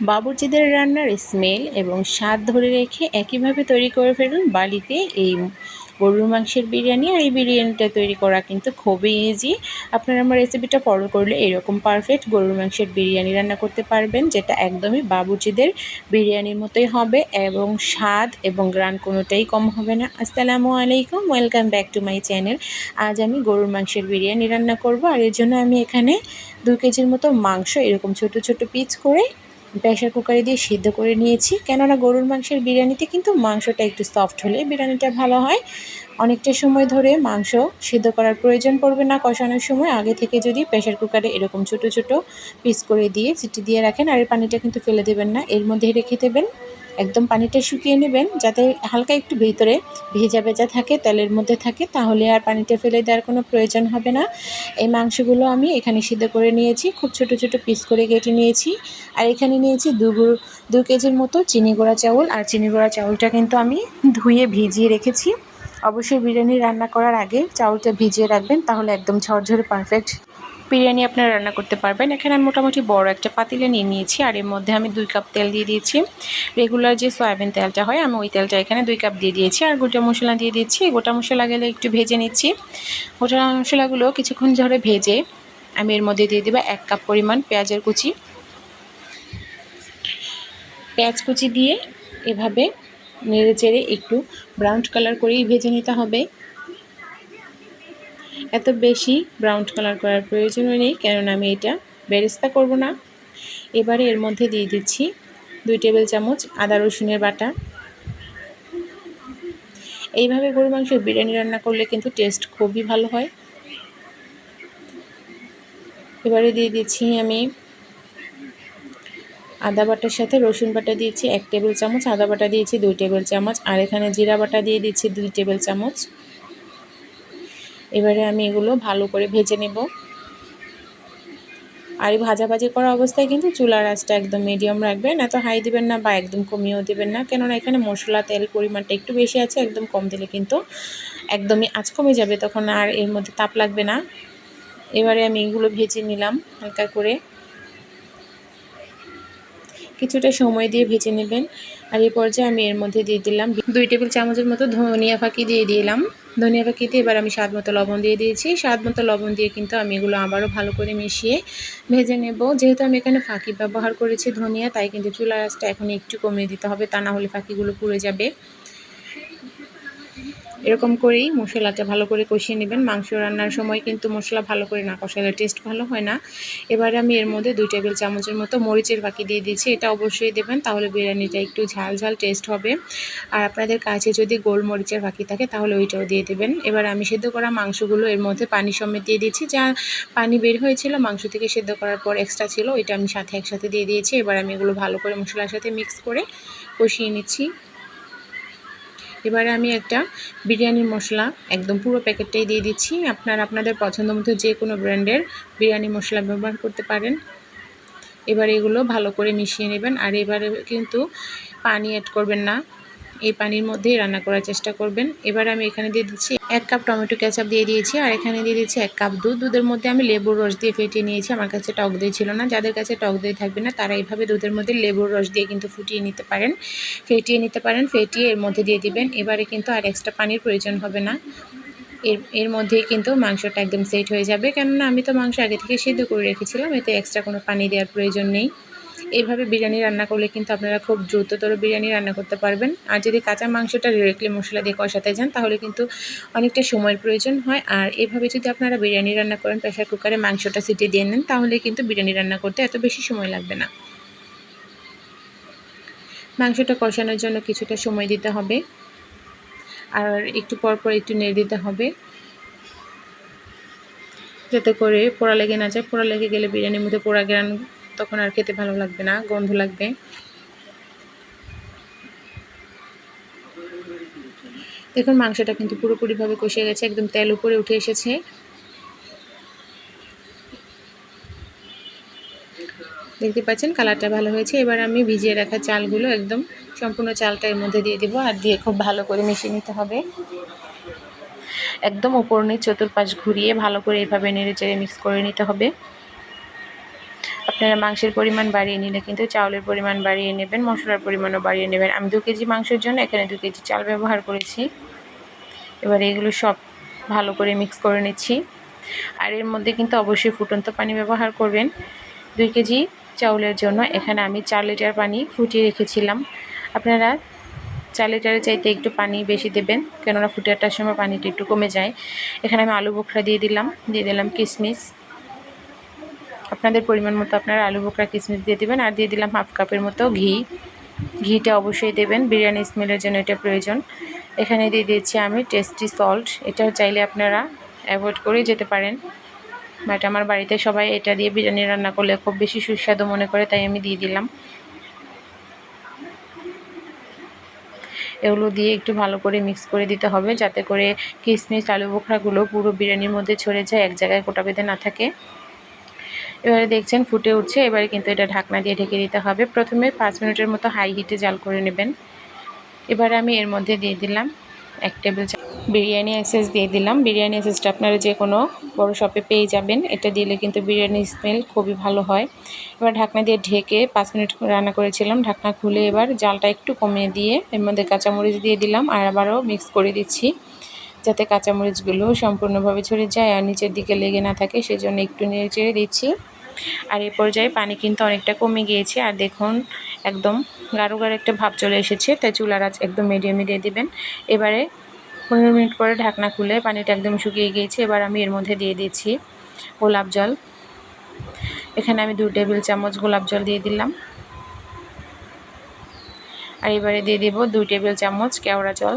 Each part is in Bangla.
বাবুর্চিদের রান্নার স্মেল এবং স্বাদ ধরে রেখে একইভাবে তৈরি করে ফেলুন বাড়িতে এই গরুর মাংসের বিরিয়ানি। আর এই বিরিয়ানিটা তৈরি করা কিন্তু খুবই ইজি আপনারা আমার রেসিপিটা ফলো করলে এরকম পারফেক্ট গরুর মাংসের বিরিয়ানি রান্না করতে পারবেন, যেটা একদমই বাবুর্চিদের বিরিয়ানির মতোই হবে এবং স্বাদ এবং গ্রান কোনোটাই কম হবে না। আসসালামু আলাইকুম welcome back to my channel আজ আমি গরুর মাংসের বিরিয়ানি রান্না করব। আর এর জন্য আমি এখানে দু কেজির মতো মাংস, এরকম ছোট ছোট পিচ করে প্রেশার কুকারে দিয়ে সিদ্ধ করে নিয়েছি। কেননা গরুর মাংসের বিরিয়ানিতে কিন্তু মাংসটা একটু সফট হলে বিরিয়ানিটা ভালো হয়। অনেকটা সময় ধরে মাংস সিদ্ধ করার প্রয়োজন পড়বে না কষানোর সময়। আগে থেকে যদি প্রেশার কুকারে এরকম ছোট ছোট পিস করে দিয়ে চিটি দিয়ে রাখেন, আর এর পানিটা কিন্তু ফেলে দেবেন না। এর মধ্যে রেখে দেবেন। একদম পানিটা শুকিয়ে নেবেন, যাতে হালকা একটু ভিতরে ভেজা ভেজা থাকে, তেলের মধ্যে থাকে, তাহলে আর পানিটা ফেলে দেওয়ার কোনো প্রয়োজন হবে না। এই মাংসগুলো আমি এখানে সিদ্ধ করে নিয়েছি, খুব ছোট ছোট পিস করে কেটে নিয়েছি। আর এখানে নিয়েছি দু দু কেজির মতো চিনি গোড়া চাউল। আর চিনি গোড়া চাউলটা কিন্তু আমি ধুয়ে ভিজিয়ে রেখেছি। অবশ্যই বিরিয়ানি রান্না করার আগে চাউলটা ভিজিয়ে রাখবেন, তাহলে একদম ঝরঝরে পারফেক্ট বিরিয়ানি আপনারা রান্না করতে পারবেন। এখানে আমি মোটামুটি বড় একটা পাতিলে নিয়ে নিয়েছি, আর এর মধ্যে আমি দুই কাপ তেল দিয়ে দিয়েছি। রেগুলার যে সয়াবিন তেলটা হয়, আমি ওই তেলটা এখানে দুই কাপ দিয়ে দিয়েছি, আর গোটা মশলা দিয়ে দিচ্ছি। গোটা মশলা গেলে একটু ভেজে নিচ্ছি। গোটা মশলাগুলো কিছুক্ষণ ধরে ভেজে আমি এর মধ্যে দিয়ে দেবো এক কাপ পরিমাণ পেঁয়াজের কুচি। পেঁয়াজ কুচি দিয়ে এভাবে নেড়ে চেড়ে একটু ব্রাউন কালার করেই ভেজে নিতে হবে। এত বেশি ব্রাউন কালার করার প্রয়োজনও নেই, কেননা আমি এটা বেরেস্তা করব না। এবারে এর মধ্যে দিয়ে দিচ্ছি দুই টেবিল চামচ আদা রসুনের বাটা। এইভাবে গরু মাংসের বিরিয়ানি রান্না করলে কিন্তু টেস্ট খুবই ভালো হয়। এবারে দিয়ে দিচ্ছি আমি আদা বাটার সাথে রসুন বাটা দিয়েছি, এক টেবিল চামচ আদা বাটা দিয়েছি, দুই টেবিল চামচ। আর এখানে জিরা বাটা দিয়ে দিচ্ছি দুই টেবিল চামচ। এবারে আমি এগুলো ভালো করে ভেজে নেব। আর এই ভাজাভাজি করা অবস্থায় কিন্তু চুলার আঁচটা একদম মিডিয়াম রাখবেন, এত হাই দিবেন না বা একদম কমিয়েও দিবেন না। কেননা এখানে মশলা, তেল পরিমাণটা একটু বেশি আছে, একদম কম দিলে কিন্তু একদমই আঁচ কমে যাবে তখন আর এর মধ্যে তাপ লাগবে না। এবারে আমি এগুলো ভেজে নিলাম হালকা করে। কিছুটা সময় দিয়ে ভেজে নেবেন। আর এই পর্যায়ে আমি এর মধ্যে দিয়ে দিলাম দুই টেবিল চামচের মতো ধনিয়া ফাঁকি দিয়ে দিলাম। ধনিয়া পাখিতে এবার আমি স্বাদ মতো লবণ দিয়ে দিয়েছি। স্বাদ মতো লবণ দিয়ে কিন্তু আমি এগুলো আবারও ভালো করে মিশিয়ে ভেজে নেব। যেহেতু আমি এখানে ফাঁকি ব্যবহার করেছি ধনিয়া, তাই কিন্তু চুলা আঁচটা এখন একটু কমিয়ে দিতে হবে। তা না হলে ফাঁকিগুলো পুড়ে যাবে। এরকম করেই মশলাটা ভালো করে কষিয়ে নেবেন। মাংস রান্নার সময় কিন্তু মশলা ভালো করে না কষালে টেস্ট ভালো হয় না। এবারে আমি এর মধ্যে দুই টেবিল চামচের মতো মরিচের বাকি দিয়ে দিচ্ছি এটা অবশ্যই দেবেন, তাহলে বিরিয়ানিটা একটু ঝাল ঝাল টেস্ট হবে। আর আপনাদের কাছে যদি গোলমরিচের বাকি থাকে, তাহলে ওইটাও দিয়ে দেবেন। এবার আমি সেদ্ধ করা মাংসগুলো এর মধ্যে পানি সমেত দিয়ে দিচ্ছি যা পানি বের হয়েছিল, মাংস থেকে সেদ্ধ করার পর এক্সট্রা ছিল, ওইটা আমি সাথে একসাথে দিয়ে দিয়েছি। এবার আমি এগুলো ভালো করে মশলার সাথে মিক্স করে কষিয়ে নিচ্ছি। এবারে আমি একটা বিরিয়ানির মশলা একদম পুরো প্যাকেটটাই দিয়ে দিচ্ছি। আপনার আপনাদের পছন্দ মতো যে কোনো ব্র্যান্ডের বিরিয়ানি মশলা ব্যবহার করতে পারেন। এবার এগুলো ভালো করে মিশিয়ে নেবেন। আর এবারে কিন্তু পানি অ্যাড করবেন না। এই পানির মধ্যেই রান্না করার চেষ্টা করবেন। এবার আমি এখানে দিয়ে দিচ্ছি এক কাপ টমেটো কেচাপ দিয়ে দিয়েছি আর এখানে দিয়ে দিচ্ছি এক কাপ দুধ। দুধের মধ্যে আমি লেবুর রস দিয়ে ফেটিয়ে নিয়েছি। আমার কাছে টক দই ছিল না। যাদের কাছে টক দই থাকবে না, তারা এইভাবে দুধের মধ্যে লেবুর রস দিয়ে কিন্তু ফুটিয়ে নিতে পারেন। ফেটিয়ে নিতে পারেন, ফেটিয়ে এর মধ্যে দিয়ে দিবেন। এবারে কিন্তু আর এক্সট্রা পানির প্রয়োজন হবে না। এর এর মধ্যেই কিন্তু মাংসটা একদম সেট হয়ে যাবে। কেননা আমি তো মাংস আগে থেকে সিদ্ধ করে রেখেছিলাম। এতে এক্সট্রা কোনো পানি দেওয়ার প্রয়োজন নেই। এইভাবে বিরিয়ানি রান্না করলে কিন্তু আপনারা খুব দ্রুততর বিরিয়ানি রান্না করতে পারবেন। আর যদি কাঁচা মাংসটা ডিরেক্টলি মশলা দিয়ে কষাতে যান, তাহলে কিন্তু অনেকটা সময়ের প্রয়োজন হয়। আর এভাবে যদি আপনারা বিরিয়ানি রান্না করেন প্রেশার কুকারে মাংসটা সিটে দিয়ে নেন, তাহলে কিন্তু বিরিয়ানি রান্না করতে এত বেশি সময় লাগবে না। মাংসটা কষানোর জন্য কিছুটা সময় দিতে হবে। আর একটু পর পর একটু নেড়ে দিতে হবে। যাতে করে পোড়া লেগে না যায়। পোড়া লেগে গেলে বিরিয়ানির মধ্যে পোড়া গ্রান তখন আর খেতে ভালো লাগবে না, গন্ধ লাগবে। দেখুন, মাংসটা কিন্তু পুরোপুরিভাবে কষে গেছে, একদম তেল উপরে উঠে এসেছে। দেখতে পাচ্ছেন, কালারটা ভালো হয়েছে। এবার আমি ভিজিয়ে রাখা চালগুলো একদম সম্পূর্ণ চালটা এর মধ্যে দিয়ে দেবো আর দিয়ে খুব ভালো করে মিশিয়ে নিতে হবে। একদম উপর নিয়ে চতুর্পাশ ঘুরিয়ে ভালো করে এভাবে নেড়ে চেড়ে মিক্স করে নিতে হবে। আপনারা মাংসের পরিমাণ বাড়িয়ে নিলে কিন্তু চাউলের পরিমাণ বাড়িয়ে নেবেন, মশলার পরিমাণও বাড়িয়ে নেবেন। আমি দু কেজি মাংসের জন্য এখানে দু কেজি চাল ব্যবহার করেছি। এবার এগুলো সব ভালো করে মিক্স করে নিচ্ছি। আর এর মধ্যে কিন্তু অবশ্যই ফুটন্ত পানি ব্যবহার করবেন। দুই কেজি চাউলের জন্য এখানে আমি চার লিটার পানি ফুটিয়ে রেখেছিলাম। আপনারা চার লিটারের চাইতে একটু পানি বেশি দেবেন, কেননা ফুটে আটার সময় পানিটা একটু কমে যায়। এখানে আমি আলু বোখরা দিয়ে দিলাম দিয়ে দিলাম কিশমিশ আপনাদের পরিমাণ মতো আপনারা আলু বোখরা কিশমিশ দিয়ে দেবেন আর দিয়ে দিলাম হাফ কাপের মতো ঘি। ঘিটা অবশ্যই দেবেন, বিরিয়ানি স্মেলের জন্য এটা প্রয়োজন। এখানে দিয়ে দিয়েছি আমি টেস্টি সল্ট এটাও চাইলে আপনারা অ্যাভয়েড করেই যেতে পারেন। বাট আমার বাড়িতে সবাই এটা দিয়ে বিরিয়ানি রান্না করলে খুব বেশি সুস্বাদু মনে করে, তাই আমি দিয়ে দিলাম। এগুলো দিয়ে একটু ভালো করে মিক্স করে দিতে হবে, যাতে করে কিশমিশ আলু বোখরাগুলো পুরো বিরিয়ানির মধ্যে ছড়ে যায়, এক জায়গায় কোটা বেঁধে না থাকে। এবারে দেখছেন ফুটে উঠছে, এবারে কিন্তু এটা ঢাকনা দিয়ে ঢেকে দিতে হবে। প্রথমে পাঁচ মিনিটের মতো হাই হিটে জাল করে নেবেন। এবারে আমি এর মধ্যে দিয়ে দিলাম এক টেবিল বিরিয়ানি এসেস দিয়ে দিলাম। বিরিয়ানি এসেসটা আপনারা যে কোনো বড় শপে পেয়ে যাবেন। এটা দিলে কিন্তু বিরিয়ানির স্মেল খুবই ভালো হয়। এবার ঢাকনা দিয়ে ঢেকে পাঁচ মিনিট রান্না করেছিলাম। ঢাকনা খুলে এবার জালটা একটু কমিয়ে দিয়ে এর মধ্যে কাঁচামরিচ দিয়ে দিলাম। আর আবারও মিক্স করে দিচ্ছি। যাতে কাঁচামরিচগুলো সম্পূর্ণভাবে ছড়ে যায় আর নিচের দিকে লেগে না থাকে, সেজন্য একটু নেড়ে চেড়ে দিচ্ছি। আর এই পর্যায়ে পানি কিন্তু অনেকটা কমে গিয়েছে। আর দেখুন, একদম গাঢ় গাঢ় একটা ভাব চলে এসেছে, তাই চুলার আঁচ একদম মিডিয়ামে দিয়ে দিবেন। এবারে পনেরো মিনিট পরে ঢাকনা খুলে পানিটা একদম শুকিয়ে গিয়েছে, এবার আমি এর মধ্যে দিয়ে দিচ্ছি গোলাপ জল। এখানে আমি দু টেবিল চামচ গোলাপ জল দিয়ে দিলাম। আর এবারে দিয়ে দেবো দুই টেবিল চামচ কেওড়া জল।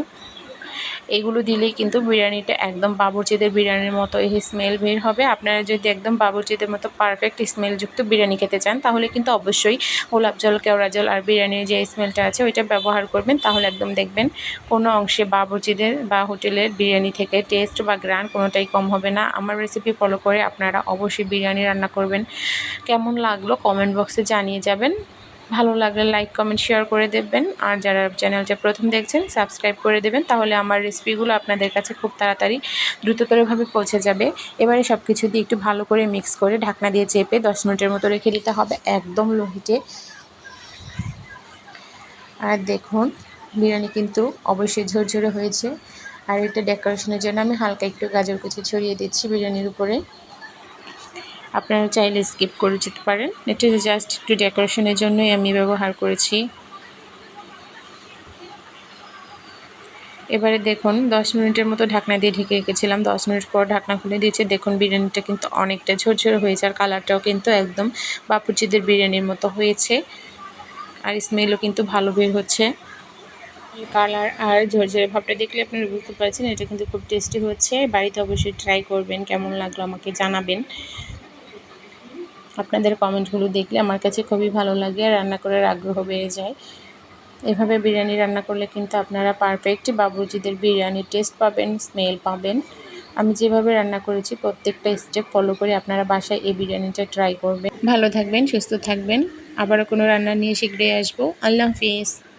এগুলো দিলেই কিন্তু বিরিয়ানিটা একদম বাবুর্চিদের বিরিয়ানির মতো এই স্মেল বের হবে। আপনারা যদি একদম বাবুর্চিদের মতো পারফেক্ট স্মেলযুক্ত বিরিয়ানি খেতে চান, তাহলে কিন্তু অবশ্যই গোলাপ জল, কেওড়া জল আর বিরিয়ানির যে স্মেলটা আছে, ওইটা ব্যবহার করবেন। তাহলে একদম দেখবেন কোনো অংশে বাবুর্চিদের বা হোটেলের বিরিয়ানি থেকে টেস্ট বা গ্রান কোনোটাই কম হবে না। আমার রেসিপি ফলো করে আপনারা অবশ্যই বিরিয়ানি রান্না করবেন। কেমন লাগল কমেন্ট বক্সে জানিয়ে যাবেন। ভালো লাগলে লাইক কমেন্ট শেয়ার করে দেবেন আর যারা চ্যানেলটা প্রথম দেখছেন সাবস্ক্রাইব করে দেবেন, তাহলে আমার রেসিপিগুলো আপনাদের কাছে খুব তাড়াতাড়ি দ্রুততরভাবে পৌঁছে যাবে। এবারে সব কিছু দিয়ে একটু ভালো করে মিক্স করে ঢাকনা দিয়ে চেপে দশ মিনিটের মতো রেখে দিতে হবে একদম লোহিটে আর দেখুন, বিরিয়ানি কিন্তু অবশ্যই ঝরঝরে হয়েছে। আর এটা ডেকোরেশনের জন্য আমি হালকা একটু গাজর কুচি ছড়িয়ে দিচ্ছি বিরিয়ানির উপরে। আপনারা চাইলে স্কিপ করে যেতে পারেন। এটা জাস্ট একটু ডেকোরেশনের জন্যই আমি ব্যবহার করেছি। এবারে দেখুন, দশ মিনিটের মতো ঢাকনা দিয়ে ঢেকে রেখেছিলাম। দশ মিনিট পর ঢাকনা খুলে দিয়েছে। দেখুন, বিরিয়ানিটা কিন্তু অনেকটা ঝরঝরে হয়েছে আর কালারটাও কিন্তু একদম বাপুচিদের বিরিয়ানির মতো হয়েছে। আর স্মেলও কিন্তু ভালো বের হচ্ছে। কালার আর ঝরঝরে ভাবটা দেখলে আপনারা বুঝতে পারছেন, এটা কিন্তু খুব টেস্টি হচ্ছে। বাড়িতে অবশ্যই ট্রাই করবেন, কেমন লাগল আমাকে জানাবেন। আপনাদের কমেন্টগুলো দেখলে আমার কাছে খুবই ভালো লাগে আর রান্না করার আগ্রহ বেড়ে যায়। এভাবে বিরিয়ানি রান্না করলে কিন্তু আপনারা পারফেক্ট বাবুজিদের বিরিয়ানির টেস্ট পাবেন স্মেল পাবেন। আমি যেভাবে রান্না করেছি প্রত্যেকটা স্টেপ ফলো করে আপনারা বাসায় এই বিরিয়ানিটা ট্রাই করবেন। ভালো থাকবেন, সুস্থ থাকবেন। আবারও কোনো রান্না নিয়ে শীঘ্রই আসব। আল্লাহ হাফিজ।